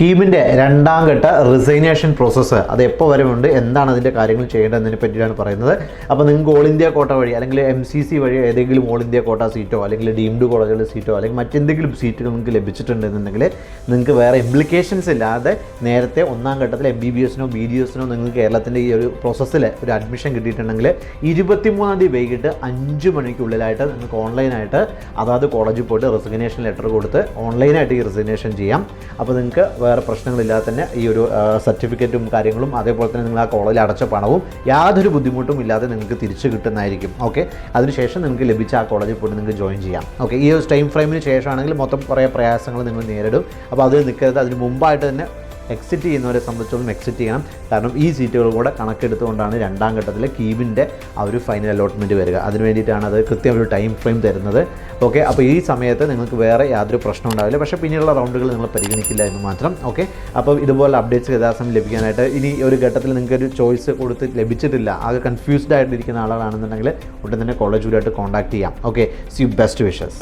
കീമിന്റെ രണ്ടാം ഘട്ട resignation process അത് എപ്പോൾ വരെ ഉണ്ട്? എന്താണ് അതിന്റെ കാര്യങ്ങൾ ചെയ്യേണ്ടതെന്നതിനെ പറ്റിയിട്ടാണ് പറയുന്നത്. അപ്പോൾ നിങ്ങൾക്ക് ഓൾ ഇന്ത്യ കോട്ട വഴി അല്ലെങ്കിൽ എം സി സി വഴി ഏതെങ്കിലും ഓൾ ഇന്ത്യ കോട്ട സീറ്റോ അല്ലെങ്കിൽ ഡീംഡ് കോളേജുകളുടെ സീറ്റോ അല്ലെങ്കിൽ മറ്റെന്തെങ്കിലും സീറ്റുകൾ നിങ്ങൾക്ക് ലഭിച്ചിട്ടുണ്ടെന്നുണ്ടെങ്കിൽ നിങ്ങൾക്ക് വേറെ ഇംപ്ലിക്കേഷൻസ് ഇല്ലാതെ നേരത്തെ ഒന്നാം ഘട്ടത്തിൽ എം ബി ബി എസിനോ ബി ഡി എസിനോ നിങ്ങൾക്ക് കേരളത്തിന്റെ ഈ ഒരു പ്രോസസ്സിൽ ഒരു അഡ്മിഷൻ കിട്ടിയിട്ടുണ്ടെങ്കിൽ ഇരുപത്തിമൂന്നാം തീയതി വൈകിട്ട് അഞ്ച് മണിക്കുള്ളിലായിട്ട് നിങ്ങൾക്ക് ഓൺലൈനായിട്ട് അതാത് കോളേജിൽ പോയിട്ട് റെസിഗ്നേഷൻ ലെറ്റർ കൊടുത്ത് ഓൺലൈനായിട്ട് ഈ റെസിഗ്നേഷൻ ചെയ്യാം. അപ്പോൾ നിങ്ങൾക്ക് വേറെ പ്രശ്നങ്ങളില്ലാതെ തന്നെ ഈ ഒരു സർട്ടിഫിക്കറ്റും കാര്യങ്ങളും അതേപോലെ തന്നെ നിങ്ങൾ ആ കോളേജിൽ അടച്ച പണവും യാതൊരു ബുദ്ധിമുട്ടും ഇല്ലാതെ നിങ്ങൾക്ക് തിരിച്ചു കിട്ടുന്നതായിരിക്കും. ഓക്കെ? അതിനുശേഷം നിങ്ങൾക്ക് ലഭിച്ച ആ കോളേജിൽ പോയിട്ട് നിങ്ങൾക്ക് ജോയിൻ ചെയ്യാം. ഓക്കെ? ഈ ഒരു ടൈം ഫ്രെയിമിന് ശേഷമാണെങ്കിൽ മൊത്തം കുറേ പ്രയാസങ്ങൾ നിങ്ങൾ നേരിടും. അപ്പോൾ അതിൽ നിൽക്കരുത്. അതിന് മുമ്പായിട്ട് തന്നെ എക്സിറ്റ് ചെയ്യുന്നവരെ സംബന്ധിച്ചോളം എക്സിറ്റ് ചെയ്യണം. കാരണം ഈ സീറ്റുകൾ കൂടെ കണക്കെടുത്തുകൊണ്ടാണ് രണ്ടാം ഘട്ടത്തിൽ കീബിന്റെ ആ ഒരു ഫൈനൽ അലോട്ട്മെന്റ് വരിക. അതിന് വേണ്ടിയിട്ടാണ് അത് കൃത്യം ഒരു ടൈം ഫ്രെയിം തരുന്നത്. ഓക്കെ അപ്പോൾ ഈ സമയത്ത് നിങ്ങൾക്ക് വേറെ യാതൊരു പ്രശ്നം ഉണ്ടാവില്ല. പക്ഷേ പിന്നീടുള്ള റൗണ്ടുകൾ നിങ്ങൾ പരിഗണിക്കില്ല എന്ന് മാത്രം. ഓക്കെ അപ്പോൾ ഇതുപോലെ അപ്ഡേറ്റ്സ് യഥാസമയം ലഭിക്കാനായിട്ട് ഇനി ഒരു ഘട്ടത്തിൽ നിങ്ങൾക്ക് ഒരു ചോയ്സ് കൊടുത്ത് ലഭിച്ചിട്ടില്ല ആകെ കൺഫ്യൂസ്ഡ് ആയിട്ടിരിക്കുന്ന ആളുകളാണെന്നുണ്ടെങ്കിൽ ഉടൻ തന്നെ കോളേജുമായിട്ട് കോൺടാക്ട് ചെയ്യാം. Okay see best wishes